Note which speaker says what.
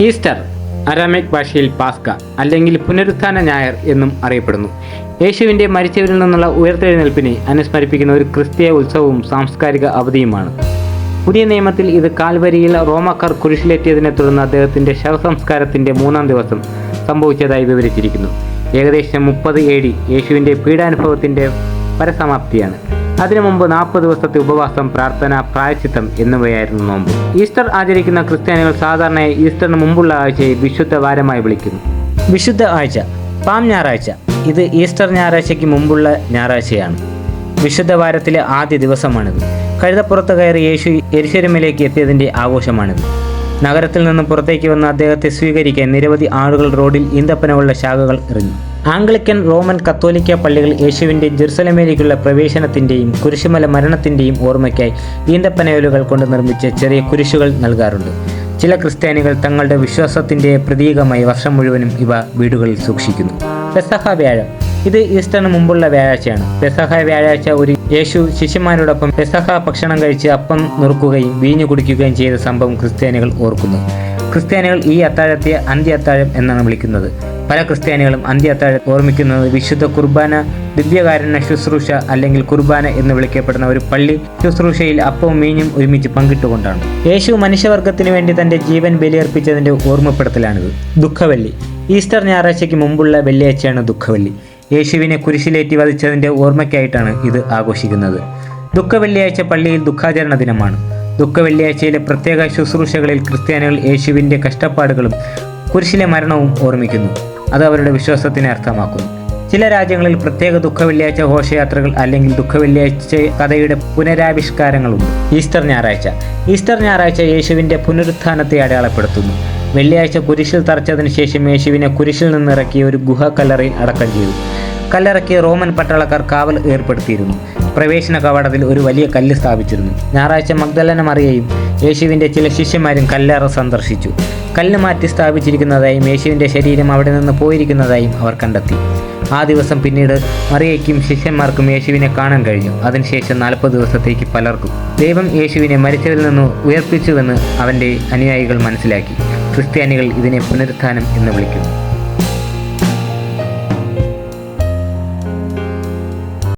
Speaker 1: Easter Aramaic ഭാഷയിൽ Pascha അല്ലെങ്കിൽ പുനരുത്ഥാന ഞായർ എന്നും അറിയപ്പെടുന്നു. യേശുവിന്റെ മരിച്ചവരിൽ നിന്നുള്ള ഉയർത്തെഴുന്നേൽപ്പിനെ അനുസ്മരിപ്പിക്കുന്ന ഒരു ക്രിസ്തീയ ഉത്സവവും സാംസ്കാരിക അവധിയുമാണ്. പുതിയ നിയമത്തിൽ ഇത് കാൽവരിയിൽ റോമക്കാർ കുരിശിലേറ്റിയതിനെ തുടർന്ന് അദ്ദേഹത്തിന്റെ ശവസംസ്കാരത്തിന്റെ മൂന്നാം ദിവസം സംഭവിച്ചതായി വിവരിച്ചിരിക്കുന്നു. ഏകദേശം മുപ്പത് എ ഡി യേശുവിന്റെ പീഡാനുഭവത്തിന്റെ പരസമാപ്തിയാണ്. അതിനു മുമ്പ് നാൽപ്പത് ദിവസത്തെ ഉപവാസം പ്രാർത്ഥന പ്രായച്ചിത്തം എന്നിവയായിരുന്നു നോമ്പ്. ഈസ്റ്റർ ആചരിക്കുന്ന ക്രിസ്ത്യാനികൾ സാധാരണയായി ഈസ്റ്ററിന് മുമ്പുള്ള ആഴ്ചയെ വിശുദ്ധ വാരമായി വിളിക്കുന്നു. വിശുദ്ധ ആഴ്ച പാം ഞായറാഴ്ച. ഇത് ഈസ്റ്റർ ഞായറാഴ്ചയ്ക്ക് മുമ്പുള്ള ഞായറാഴ്ചയാണ്. വിശുദ്ധ വാരത്തിലെ ആദ്യ ദിവസമാണിത്. കഴുതപ്പുറത്ത് കയറി യേശു എരിശരമിലേക്ക് എത്തിയതിന്റെ ആഘോഷമാണിത്. നഗരത്തിൽ നിന്നും പുറത്തേക്ക് വന്ന അദ്ദേഹത്തെ സ്വീകരിക്കാൻ നിരവധി ആളുകൾ റോഡിൽ ഈന്തപ്പനകളുടെ ശാഖകൾ എറിഞ്ഞു. ആംഗ്ലിക്കൻ റോമൻ കത്തോലിക്ക പള്ളികൾ യേശുവിന്റെ ജെറുസലമേലേക്കുള്ള പ്രവേശനത്തിന്റെയും കുരിശുമല മരണത്തിന്റെയും ഓർമ്മയ്ക്കായി ഈന്തപ്പനയലുകൾ കൊണ്ട് നിർമ്മിച്ച ചെറിയ കുരിശുകൾ നൽകാറുണ്ട്. ചില ക്രിസ്ത്യാനികൾ തങ്ങളുടെ വിശ്വാസത്തിന്റെ പ്രതീകമായി വർഷം മുഴുവനും ഇവ വീടുകളിൽ സൂക്ഷിക്കുന്നു. പെസഹ വ്യാഴം. ഇത് ഈസ്റ്ററിന് മുമ്പുള്ള വ്യാഴാഴ്ചയാണ്. പെസഹ വ്യാഴാഴ്ച ഒരു യേശു ശിഷ്യന്മാരോടൊപ്പം പെസഹ ഭക്ഷണം കഴിച്ച് അപ്പം നുറുക്കുകയും വീഞ്ഞു കുടിക്കുകയും ചെയ്ത സംഭവം ക്രിസ്ത്യാനികൾ ഓർക്കുന്നു. ക്രിസ്ത്യാനികൾ ഈ അത്താഴത്തെ അന്ത്യ അത്താഴം എന്നാണ് വിളിക്കുന്നത്. പല ക്രിസ്ത്യാനികളും അന്ത്യ അത്താഴം ഓർമ്മിക്കുന്നത് വിശുദ്ധ കുർബാന ദിവ്യകാരണ ശുശ്രൂഷ അല്ലെങ്കിൽ കുർബാന എന്ന് വിളിക്കപ്പെടുന്ന ഒരു പള്ളി ശുശ്രൂഷയിൽ അപ്പവും മീനും ഒരുമിച്ച് പങ്കിട്ടുകൊണ്ടാണ്. യേശു മനുഷ്യവർഗത്തിന് വേണ്ടി തന്റെ ജീവൻ ബലിയർപ്പിച്ചതിന്റെ ഓർമ്മപ്പെടുത്തലാണിത്. ദുഃഖവെള്ളി. ഈസ്റ്റർ ഞായറാഴ്ചയ്ക്ക് മുമ്പുള്ള വെള്ളിയാഴ്ചയാണ് ദുഃഖവെള്ളി. യേശുവിനെ കുരിശിലേറ്റി വധിച്ചതിന്റെ ഓർമ്മയ്ക്കായിട്ടാണ് ഇത് ആഘോഷിക്കുന്നത്. ദുഃഖവെള്ളിയാഴ്ച പള്ളിയിൽ ദുഃഖാചരണ ദിനമാണ്. ദുഃഖവെള്ളിയാഴ്ചയിലെ പ്രത്യേക ശുശ്രൂഷകളിൽ ക്രിസ്ത്യാനികൾ യേശുവിന്റെ കഷ്ടപ്പാടുകളും കുരിശിലെ മരണവും ഓർമ്മിക്കുന്നു. അത് അവരുടെ വിശ്വാസത്തിനെ അർത്ഥമാക്കുന്നു. ചില രാജ്യങ്ങളിൽ പ്രത്യേക ദുഃഖ വെള്ളിയാഴ്ച ഘോഷയാത്രകൾ അല്ലെങ്കിൽ ദുഃഖ വെള്ളിയാഴ്ച കഥയുടെ പുനരാവിഷ്കാരങ്ങളുണ്ട്. ഈസ്റ്റർ ഞായറാഴ്ച. ഈസ്റ്റർ ഞായറാഴ്ച യേശുവിന്റെ പുനരുത്ഥാനത്തെ അടയാളപ്പെടുത്തുന്നു. വെള്ളിയാഴ്ച കുരിശിൽ തറച്ചതിന് ശേഷം യേശുവിനെ കുരിശിൽ നിന്നിറക്കിയ ഒരു ഗുഹ കല്ലറയിൽ അടക്കം ചെയ്തു. കല്ലറയ്ക്ക് റോമൻ പട്ടാളക്കാർ കാവൽ ഏർപ്പെടുത്തിയിരുന്നു. പ്രവേശന കവാടത്തിൽ ഒരു വലിയ കല്ല് സ്ഥാപിച്ചിരുന്നു. ഞായറാഴ്ച മഗ്ദലന മറിയയും യേശുവിന്റെ ചില ശിഷ്യന്മാരും കല്ലറ സന്ദർശിച്ചു. കല്ല് മാറ്റി സ്ഥാപിച്ചിരിക്കുന്നതായും യേശുവിന്റെ ശരീരം അവിടെ നിന്ന് പോയിരിക്കുന്നതായും അവർ കണ്ടെത്തി. ആ ദിവസം പിന്നീട് മറിയയ്ക്കും ശിഷ്യന്മാർക്കും യേശുവിനെ കാണാൻ കഴിഞ്ഞു. അതിനുശേഷം നാൽപ്പത് ദിവസത്തേക്ക് പലർക്കും. ദൈവം യേശുവിനെ മരിച്ചതിൽ നിന്ന് ഉയർപ്പിച്ചുവെന്ന് അവന്റെ അനുയായികൾ മനസ്സിലാക്കി. ക്രിസ്ത്യാനികൾ ഇതിനെ പുനരുത്ഥാനം എന്ന് വിളിക്കുന്നു.